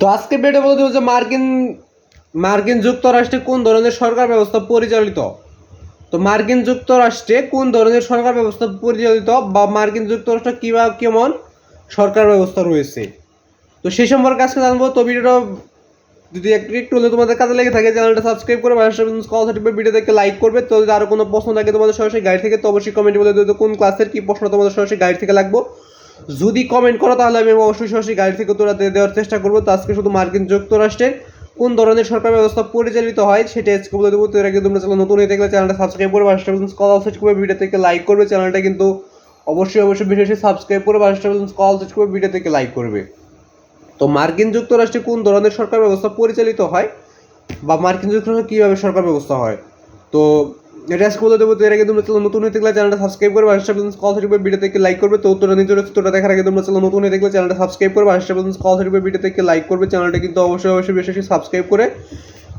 তো আজকে ভিডিও বলতে যে মার্কিন মার্কিন যুক্তরাষ্ট্রে কোন ধরনের সরকার ব্যবস্থা পরিচালিত? তো মার্কিন যুক্তরাষ্ট্রে কোন ধরনের সরকার ব্যবস্থা পরিচালিত বা মার্কিন যুক্তরাষ্ট্র কীভাবে কেমন সরকার ব্যবস্থা রয়েছে? তো সেই সম্পর্কে আজকে জানব। তো ভিডিওটা যদি একটু হলে তোমাদের কাজে লেগে থাকে, চ্যানেলটা সাবস্ক্রাইব করে কল ভিডিও দেখে লাইক করবে। তো যদি আরও কোনো প্রশ্ন থাকে তোমাদের সরাসরি গাইড থেকে, তো অবশ্যই কমেন্ট বলে দেবে কোন ক্লাসের কি প্রশ্ন তোমাদের সরাসরি গাইড থেকে লাগবো? যদি কমেন্ট করো, তাহলে আমি অবশ্যই সরাসরি গাইড থেকে তোরা দেওয়ার চেষ্টা করব। তো আজকে শুধু মার্কিন যুক্তরাষ্ট্রের কোন ধরনের সরকার ব্যবস্থা পরিচালিত হয় সেটা আজকে বলে দেবো। তো এর আগে তোমরা চ্যানেল নতুন হয়ে থাকলে চ্যানেলটা সাবস্ক্রাইব করে পাশে কল সার্চ করবে ভিডিও থেকে লাইক করবে। চ্যানেলটা কিন্তু অবশ্যই অবশ্যই বেশি বেশি সাবস্ক্রাইব করে পাশে কল সার্চ করবে ভিডিও থেকে লাইক করবে। তো মার্কিন যুক্তরাষ্ট্রে কোন ধরনের সরকার ব্যবস্থা পরিচালিত হয় বা মার্কিন যুক্তরাষ্ট্রে কীভাবে সরকার ব্যবস্থা হয়? তো এটা বলে দেবো, তো এর আগে তোমরা চ্যানেল নতুন হয়ে থাকলে চ্যানেলটা সাবস্ক্রাইব করে পাশে কল সার্টিফিকেট ভিডিও থেকে লাইক করবে। তো উত্তরটা নিজের উত্তরটা দেখার আগে তোমরা চ্যানেল নতুন হয়ে থাকলে চ্যানেলটা সাবস্ক্রাইব করে পাশে কল সার্টিফিকেট ভিডিও থেকে লাইক করবে। চ্যানেলটা কিন্তু অবশ্যই অবশ্যই বেশি বেশি সাবস্ক্রাইব করে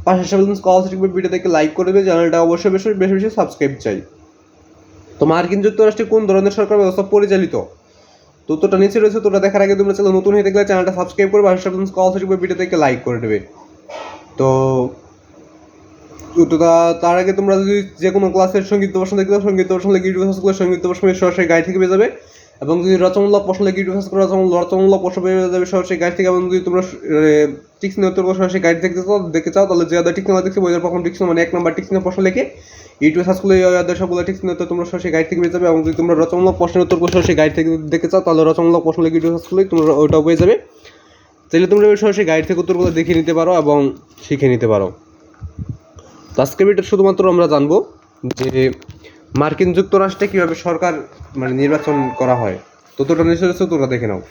পাশে কল সার্টিফিকেট ভিডিও থেকে লাইক করবে। চ্যানেলটা অবশ্যই বেশি বেশি বেশি সাবস্ক্রাইব চাই। তো মার্কিন যুক্তরাষ্ট্রে কোন ধরনের সরকার ব্যবস্থা পরিচালিত? তো উত্তরটা নিচে রয়েছে তোটা দেখার আগে তোমরা চ্যানেল নতুন হয়ে থাকলে চ্যানেলটা সাবস্ক্রাইব করে পাশে কল সার্টিফিকেট ভিডিও থেকে লাইক করে দেবে। তো তো তার আগে তোমরা যদি যে কোনো ক্লাসের সংগীত প্রশ্ন দেখতে সংগীত প্রশ্ন লিখে ইউটিউব করলে সংগীত প্রশ্ন সরাসরি গাইড থেকে পেয়ে যাবে এবং যদি রচনামূলক প্রশ্ন লিখে ইউটিউব সার্চ করে রচনা- রচনামূলক প্রশ্ন পেয়ে যাবে সরাসরি গাইড থেকে। এবং যদি তোমরা টিক্স নিয়ে উত্তর সরাসরি গাইড দেখতে চাও দেখতে চাও, তাহলে যে আদার টিক্স না দেখছি, বইয়ের প্রথম টিক্স মানে এক নম্বর টিক্স নিয়ে প্রশ্ন লিখে ইউটিউব ওই আদার সবগুলো টিক্স নিয়ে তোমরা সরাসরি গাইড থেকে পেয়ে যাবে। এবং যদি তোমরা রচনামূলক প্রশ্নের উত্তর সরাসরি গাইড থেকে দেখতে চাও, তাহলে রচনামূলক প্রশ্ন লিখে ইউটিউব সার্চ করলে তোমরা ওইটাও পেয়ে যাবে। তাহলে তোমরা সরাসরি গাইড থেকে উত্তরগুলো দেখে নিতে পারো এবং শিখে নিতে পারো। আজকে ভিডিও শুধুমাত্র আমরা জানব যে মার্কিন যুক্তরাষ্ট্রে কীভাবে সরকার মানে নির্বাচন করা হয়। তো তোটা নিশ্চয় তোরা দেখে নাও।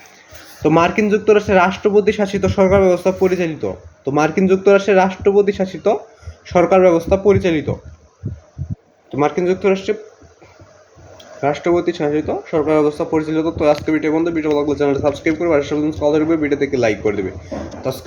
তো মার্কিন যুক্তরাষ্ট্রে রাষ্ট্রপতি শাসিত সরকার ব্যবস্থা পরিচালিত। তো মার্কিন যুক্তরাষ্ট্রে রাষ্ট্রপতি শাসিত সরকার ব্যবস্থা পরিচালিত। তো মার্কিন যুক্তরাষ্ট্রে রাষ্ট্রপতি শাসিত সরকার ব্যবস্থা পরিচালিত। তো আজকে ভিডিও বন্ধু ভিডিও লাগলে চ্যানেলটা সাবস্ক্রাইব করে পাশে ভিডিও থেকে লাইক করে দেবে। তো আজকে